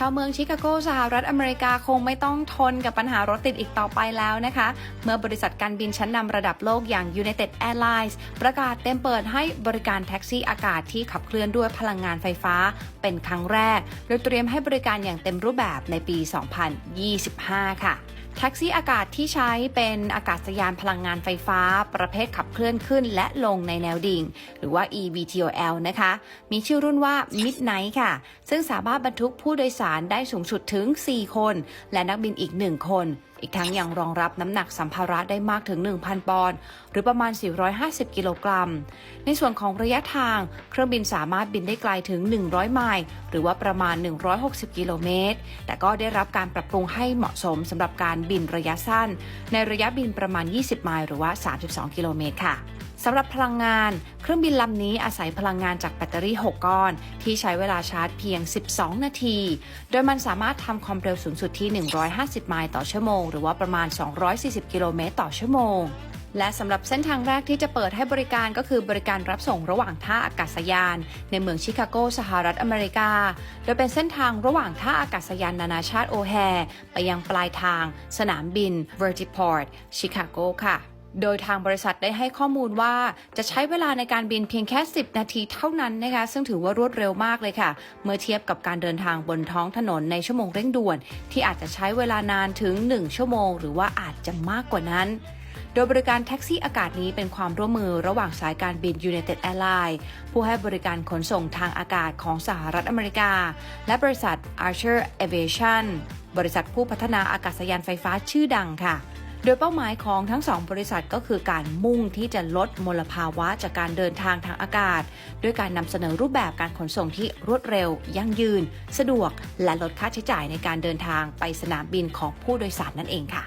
ชาวเมืองชิคาโกสหรัฐอเมริกาคงไม่ต้องทนกับปัญหารถติดอีกต่อไปแล้วนะคะ เมื่อบริษัทการบินชั้นนำระดับโลกอย่าง United Airlines ประกาศเต็มเปิดให้บริการแท็กซี่อากาศที่ขับเคลื่อนด้วยพลังงานไฟฟ้าเป็นครั้งแรก โดยเตรียมให้บริการอย่างเต็มรูปแบบในปี 2025 ค่ะ แท็กซี่อากาศที่ใช้เป็นอากาศยานพลังงานไฟฟ้า ประเภทขับเคลื่อนขึ้นและลงในแนวดิ่ง หรือว่า eVTOL นะคะ มีชื่อรุ่นว่า Midnight ค่ะ ซึ่งสามารถบรรทุกผู้โดยสารได้สูงสุดถึง 4 คน และนักบินอีก 1 คนอีกทั้งยังรองรับน้ำหนักสัมภาระได้มากถึง 1,000 ปอนด์หรือประมาณ 450 กิโลกรัม ในส่วนของระยะทาง เครื่องบินสามารถบินได้ไกลถึง 100 ไมล์หรือว่าประมาณ 160 กิโลเมตร แต่ก็ได้รับการปรับปรุงให้เหมาะสมสำหรับการบินระยะสั้น ในระยะบินประมาณ 20 ไมล์หรือว่า 32 กิโลเมตรค่ะ สำหรับพลังงาน เครื่องบินลำนี้อาศัยพลังงานจากแบตเตอรี่ 6 ก้อน ที่ใช้เวลาชาร์จเพียง 12 นาที โดยมันสามารถทำความเร็วสูงสุดที่ 150 ไมล์ต่อชั่วโมง หรือว่าประมาณ 240 กิโลเมตรต่อชั่วโมงและสำหรับเส้นทางแรกที่จะเปิดให้บริการก็คือบริการรับส่งระหว่างท่าอากาศยาน ในเมืองชิคาโกสหรัฐอเมริกา โดยเป็นเส้นทางระหว่างท่าอากาศยานนานาชาติโอแฮไปยังปลายทาง สนามบิน Vertiport ชิคาโกค่ะ โดยทางบริษัทได้ให้ข้อมูลว่าจะใช้เวลาในการบินเพียงแค่ 10 นาทีเท่านั้นนะคะ ซึ่งถือว่ารวดเร็วมากเลยค่ะ เมื่อเทียบกับการเดินทางบนท้องถนนในชั่วโมงเร่งด่วน ที่อาจจะใช้เวลานานถึง 1 ชั่วโมง หรือว่าอาจจะมากกว่านั้นโดยบริการแท็กซี่อากาศนี้เป็นความร่วมมือระหว่างสายการบิน United Airlines ผู้ให้บริการขนส่งทางอากาศของสหรัฐอเมริกา และบริษัท Archer Aviation บริษัทผู้พัฒนาอากาศยานไฟฟ้าชื่อดังค่ะ โดยเป้าหมายของทั้งสองบริษัทก็คือการมุ่งที่จะลดมลภาวะจากการเดินทางทางอากาศ ด้วยการนำเสนอรูปแบบการขนส่งที่รวดเร็ว ยั่งยืน สะดวก และลดค่าใช้จ่ายในการเดินทางไปสนามบินของผู้โดยสารนั่นเองค่ะ